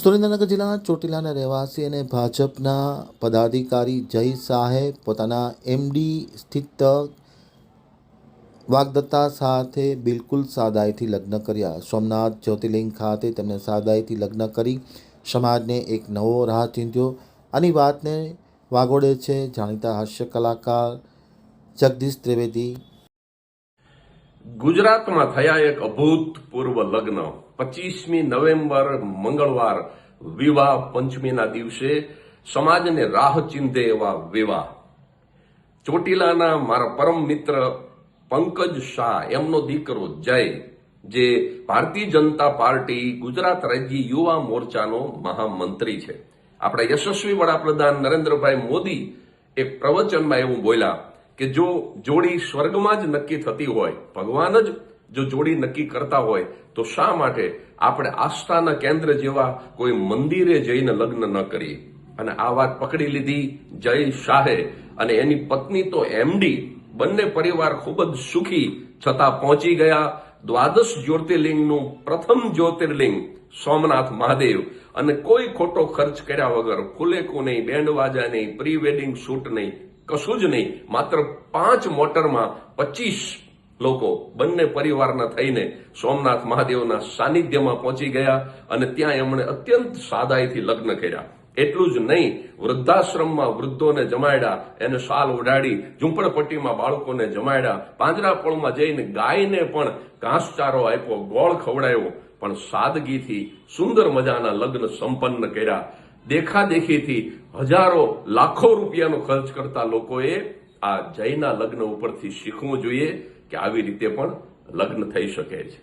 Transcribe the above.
સુરેન્દ્રનગર જિલ્લાના ચોટીલાના રહેવાસી અને ભાજપના પદાધિકારી જય શાહે પોતાના એમડી સ્થિત વાગદત્તા સાથે બિલકુલ સાદાઈથી લગ્ન કર્યા. સોમનાથ જ્યોતિર્લિંગ ખાતે તેમણે સાદાઈથી લગ્ન કરી. સમાજને એક નવો રાહ ચીંધ્યો. આની વાતને વાગોડે છે જાણીતા હાસ્ય કલાકાર જગદીશ ત્રિવેદી ગુજરાતમાં થયા એક અભૂતપૂર્વ લગ્ન. પચીસમી નવેમ્બર, મંગળવાર, વિવાહ પંચમીના દિવસે સમાજને રાહ ચિંધે એવા વિવાહ. ચોટીલાના મારા પરમ મિત્ર પંકજ શાહ, એમનો દીકરો જય, જે ભારતીય જનતા પાર્ટી, ગુજરાત રાજ્ય યુવા મોરચાનો મહામંત્રી છે. આપણા યશસ્વી વડાપ્રધાન નરેન્દ્રભાઈ મોદી એક પ્રવચનમાં એવું બોલ્યા કે જો જોડી સ્વર્ગમાં જ નક્કી થતી હોય, ભગવાન જ જો જોડી નક્કી કરતા હોય, તો શા માટે આપણે આસ્થાના કેન્દ્ર જેવા કોઈ મંદિરે જઈને લગ્ન ન કરીએ? અને આ વાત પકડી લીધી જય શાહે. અને એની પત્ની તો એમડી. બંને પરિવાર ખૂબ જ સુખી. છતાં પહોંચી ગયા દ્વાદશ જ્યોતિર્લિંગનું પ્રથમ જ્યોતિર્લિંગ સોમનાથ મહાદેવ. અને કોઈ ખોટો ખર્ચ કર્યા વગર ખુલેકુ નહીં, બેન્ડ વાજા નહીં પ્રી વેડિંગ શૂટ નહીં કશું જ નહીં. માત્ર પાંચ મોટરમાં પચીસ લોકો બંને પરિવારના થઈને સોમનાથ મહાદેવના સાનિધ્યમાં પહોંચી ગયા અને ત્યાં એમણે અત્યંત સાદાઈથી લગ્ન કર્યા. એટલું જ નહીં, વૃદ્ધાશ્રમમાં વૃદ્ધોને જમાડ્યા, એને શાલ ઉડાડી ઝૂંપડપટ્ટીમાં બાળકોને જમાડ્યા, પાંજરાપોળમાં જઈને ગાયને પણ ઘાસચારો આપ્યો, ગોળ ખવડાવ્યો, પણ સાદગીથી સુંદર મજાના લગ્ન સંપન્ન કર્યા. દેખાદેખીથી હજારો, લાખો રૂપિયાનો ખર્ચ કરતા લોકોએ આ જયના લગ્ન ઉપરથી શીખવું જોઈએ કે આવી રીતે પણ લગ્ન થઈ શકે છે.